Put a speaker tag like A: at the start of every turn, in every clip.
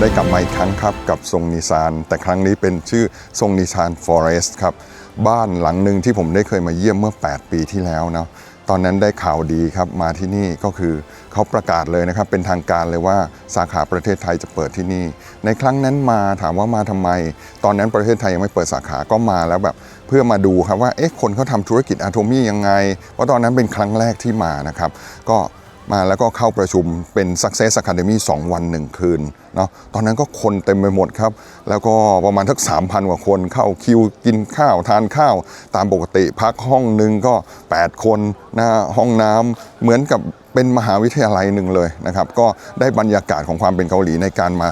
A: ได้กลับมาอีกครั้งครับกับทรงนิซาน แต่ครั้งนี้เป็นชื่อทรงนิซานฟอเรสต์ครับ บ้านหลังหนึ่งที่ผมได้เคยมาเยี่ยมเมื่อ 8 ปีที่แล้วนะตอนนั้นได้ข่าวดีครับมาที่นี่ก็คือเขาประกาศเลยนะครับ เป็นทางการเลยว่าสาขาประเทศไทยจะเปิดที่นี่ ในครั้งนั้นมาถามว่ามาทำไม ตอนนั้นประเทศไทยยังไม่เปิดสาขาก็มาแล้วแบบเพื่อมาดูครับว่าเอ๊ะคนเขาทำธุรกิจอะโทมี่ยังไงเพราะตอนนั้นเป็นครั้งแรกที่มานะครับ ก็ มาแล้วก็เข้าประชุมเป็น Success Academy 2 วัน 1 คืนเนาะตอนนั้นก็คนเต็มไปหมดครับ แล้วก็ประมาณทัก 3,000 กว่าคนเข้าคิวกินข้าวทานข้าว ตามปกติพักห้องหนึ่งก็ 8 คนนะห้องน้ำเหมือนกับเป็นมหาวิทยาลัยหนึ่งเลยนะครับ ก็ได้บรรยากาศของความเป็นเกาหลีในการมา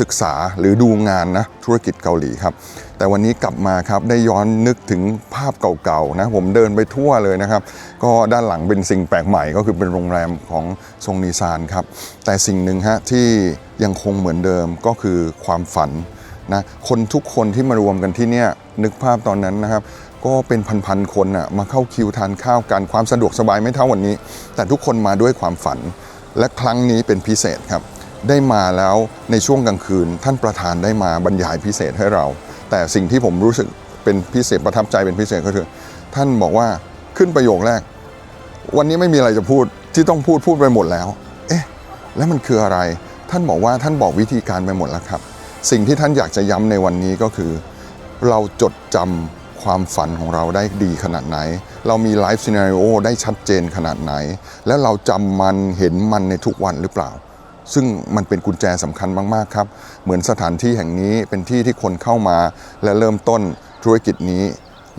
A: ศึกษาหรือดูงานนะธุรกิจเกาหลีครับ แต่วันนี้กลับมาครับได้ย้อนนึกถึงภาพเก่าๆนะผมเดินไปทั่วเลยนะครับ ก็ด้านหลังเป็นสิ่งแปลกใหม่ก็คือเป็นโรงแรมของทรงนีซานครับ แต่สิ่งหนึ่งฮะที่ยังคงเหมือนเดิมก็คือความฝันนะคนทุกคนที่มารวมกันที่เนี่ยนึกภาพตอนนั้นนะครับ ก็เป็นพันๆคนน่ะมาเข้าคิวทานข้าวกันความสะดวกสบายไม่เท่าวันนี้ แต่ทุกคนมาด้วยความฝัน และครั้งนี้เป็นพิเศษครับ ได้มาแล้วในช่วงกลางคืน ท่านประธานได้มาบรรยายพิเศษให้เรา แต่สิ่งที่ผมรู้สึกเป็นพิเศษประทับใจเป็นพิเศษก็คือ ท่านบอกว่าขึ้นประโยคแรก วันนี้ไม่มีอะไรจะพูดที่ต้องพูดพูดไปหมดแล้ว เอ๊ะแล้วมันคืออะไร ท่านบอกว่าท่านบอกวิธีการไปหมดแล้วครับ สิ่งที่ท่านอยากจะย้ำในวันนี้ก็คือ เราจดจำความฝันของเราได้ดีขนาดไหน เรามีไลฟ์ซีนารีโอได้ชัดเจนขนาดไหน และเราจำมันเห็นมันในทุกวันหรือเปล่า ซึ่งมันเป็นกุญแจสำคัญมากๆครับ เหมือนสถานที่แห่งนี้เป็นที่ที่คนเข้ามา และเริ่มต้นธุรกิจนี้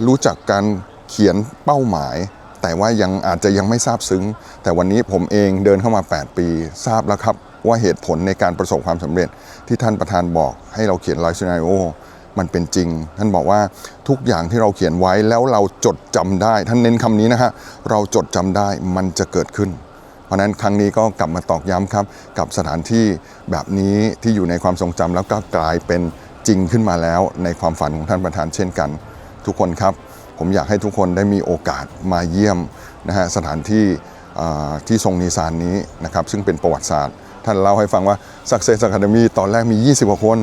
A: รู้จักการเขียนเป้าหมาย แต่ว่ายังอาจจะยังไม่ทราบซึ้ง แต่วันนี้ผมเองเดินเข้ามา 8 ปี ทราบแล้วครับว่าเหตุผลในการประสบความสำเร็จที่ท่านประธานบอกให้เราเขียนไลฟ์ซีนารีโอมันเป็นจริง ท่านบอกว่าทุกอย่างที่เราเขียนไว้แล้วเราจดจำได้ ท่านเน้นคำนี้นะฮะเราจดจำได้มันจะเกิดขึ้น ราะนั้นครั้งนี้ก็กลับมาตอกย้ำครับกับสถานที่แบบนี้ที่อยู่ในความทรงจำแล้วก็กลายเป็นจริงขึ้นมาแล้วในความฝันของท่านประธานเช่นกัน ทุกคนครับ ผมอยากให้ทุกคนได้มีโอกาสมาเยี่ยมนะฮะสถานที่ที่ทรงนีซานนี้นะครับซึ่งเป็นประวัติศาสตร์ ท่านเล่าให้ฟังว่า Success Academy ตอนแรกมี 20กว่าคน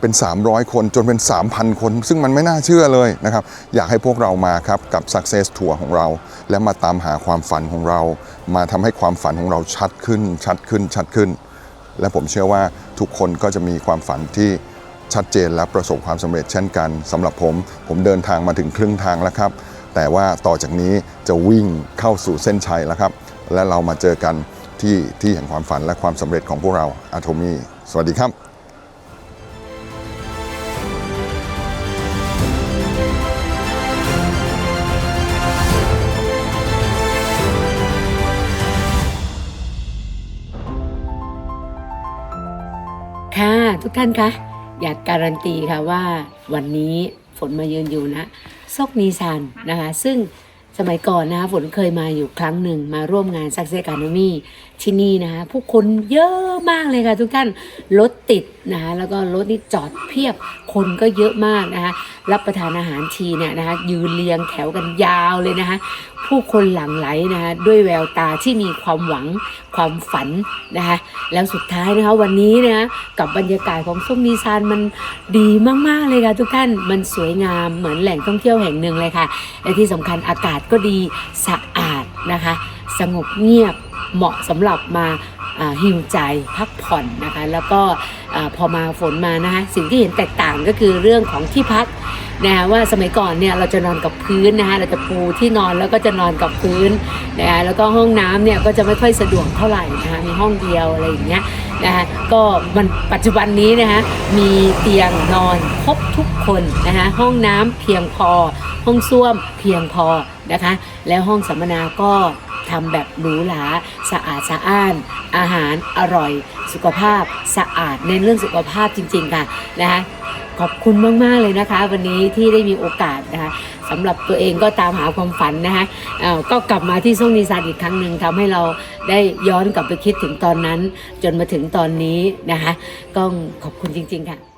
A: เป็น 300 คนจนเป็น 3,000 คน ซึ่งมันไม่น่าเชื่อเลยนะครับ อยากให้พวกเรามาครับกับ Success Tour ของเรา และมาตามหาความฝันของเรา มาทำให้ความฝันของเราชัดขึ้น ชัดขึ้น ชัดขึ้น และผมเชื่อว่าทุกคนก็จะมีความฝันที่ชัดเจนและประสบความสำเร็จเช่นกันสำหรับผม ผมเดินทางมาถึงครึ่งทางแล้วครับ แต่ว่าต่อจากนี้จะวิ่งเข้าสู่เส้นชัยแล้วครับ และเรามาเจอกันที่ที่แห่งความฝันและความสำเร็จของพวกเราอะโทมี่สวัสดีครับ
B: ทุกท่านคะอยากการันตีค่ะว่าวันนี้ฝนมาเยือนอยู่นะซกนีซานนะคะ ซึ่งสมัยก่อนนะคะฝนเคยมาอยู่ครั้งหนึ่งมาร่วมงานซักเซกานมี ที่นี่นะคะผู้คนเยอะมากเลยค่ะทุกท่านรถติดนะคะแล้วก็รถนี่จอดเพียบคนก็เยอะมากนะคะรับประทานอาหารทีเนี่ยนะคะยืนเรียงแถวกันยาวเลยนะคะผู้คนหลั่งไหลนะคะด้วยแววตาที่มีความหวังความฝันนะคะแล้วสุดท้ายนะคะวันนี้นะคะกับบรรยากาศของส้มนีซานมันดีมากๆเลยค่ะทุกท่านมันสวยงามเหมือนแหล่งท่องเที่ยวแห่งหนึ่งเลยค่ะและที่สำคัญอากาศก็ดีสะอาดนะคะ สงบเงียบ เหมาะสำหรับมาอ่าฮิวใจพักผ่อนนะคะ แล้วก็พอมาฝนมานะคะสิ่งที่เห็นแตกต่างก็คือเรื่องของที่พักนะคะว่าสมัยก่อนเนี่ยเราจะนอนกับพื้นนะคะเราจะปูที่นอนแล้วก็จะนอนกับพื้นนะคะแล้วก็ห้องน้ำเนี่ยก็จะไม่ค่อยสะดวกเท่าไหร่นะคะมีห้องเดียวอะไรอย่างเงี้ยนะคะก็มันปัจจุบันนี้นะคะมีเตียงนอนครบทุกคนนะคะห้องน้ำเพียงพอ ห้องส้วมเพียงพอนะคะแล้วห้องสัมมนาก็ ทำแบบหรูหราสะอาดสะอ้าน อาหารอร่อย สุขภาพสะอาดในเรื่องสุขภาพจริง ๆ ค่ะนะคะขอบคุณมาก ๆ เลยนะคะ วันนี้ที่ได้มีโอกาสนะคะสำหรับตัวเองก็ตามหาความฝันนะคะเออก็กลับมาที่ซ่งนิซานอีกครั้งหนึ่งทำให้เราได้ย้อนกลับไปคิดถึงตอนนั้น จนมาถึงตอนนี้นะคะก็ขอบคุณจริง ๆ ค่ะ